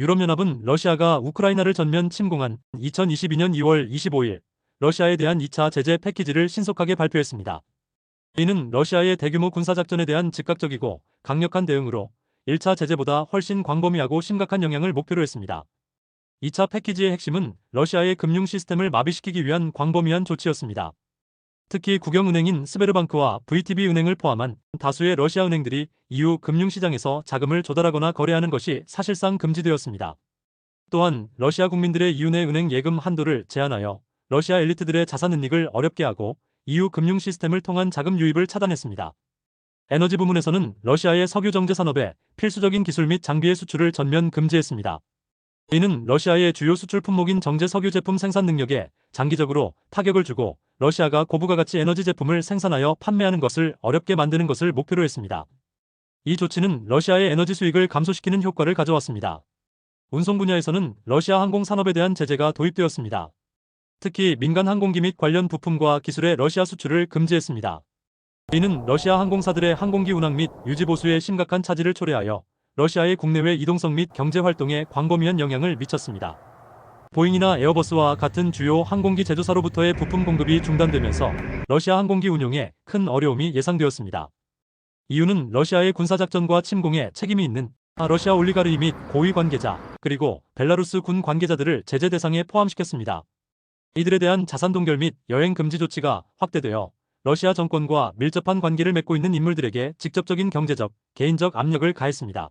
유럽연합은 러시아가 우크라이나를 전면 침공한 2022년 2월 25일 러시아에 대한 2차 제재 패키지를 신속하게 발표했습니다. 이는 러시아의 대규모 군사작전에 대한 즉각적이고 강력한 대응으로 1차 제재보다 훨씬 광범위하고 심각한 영향을 목표로 했습니다. 2차 패키지의 핵심은 러시아의 금융 시스템을 마비시키기 위한 광범위한 조치였습니다. 특히 국영은행인 스베르방크와 VTB 은행을 포함한 다수의 러시아 은행들이 EU 금융시장에서 자금을 조달하거나 거래하는 것이 사실상 금지되었습니다. 또한 러시아 국민들의 내 은행 예금 한도를 제한하여 러시아 엘리트들의 자산 은닉을 어렵게 하고 EU 금융 시스템을 통한 자금 유입을 차단했습니다. 에너지 부문에서는 러시아의 석유 정제 산업에 필수적인 기술 및 장비의 수출을 전면 금지했습니다. 이는 러시아의 주요 수출 품목인 정제 석유 제품 생산 능력에 장기적으로 타격을 주고 러시아가 고부가 가치 에너지 제품을 생산하여 판매하는 것을 어렵게 만드는 것을 목표로 했습니다. 이 조치는 러시아의 에너지 수익을 감소시키는 효과를 가져왔습니다. 운송 분야에서는 러시아 항공 산업에 대한 제재가 도입되었습니다. 특히 민간 항공기 및 관련 부품과 기술의 러시아 수출을 금지했습니다. 이는 러시아 항공사들의 항공기 운항 및 유지 보수에 심각한 차질을 초래하여 러시아의 국내외 이동성 및 경제 활동에 광범위한 영향을 미쳤습니다. 보잉이나 에어버스와 같은 주요 항공기 제조사로부터의 부품 공급이 중단되면서 러시아 항공기 운용에 큰 어려움이 예상되었습니다. 이유는 러시아의 군사작전과 침공에 책임이 있는 러시아 올리가르히 및 고위 관계자 그리고 벨라루스 군 관계자들을 제재 대상에 포함시켰습니다. 이들에 대한 자산 동결 및 여행 금지 조치가 확대되어 러시아 정권과 밀접한 관계를 맺고 있는 인물들에게 직접적인 경제적, 개인적 압력을 가했습니다.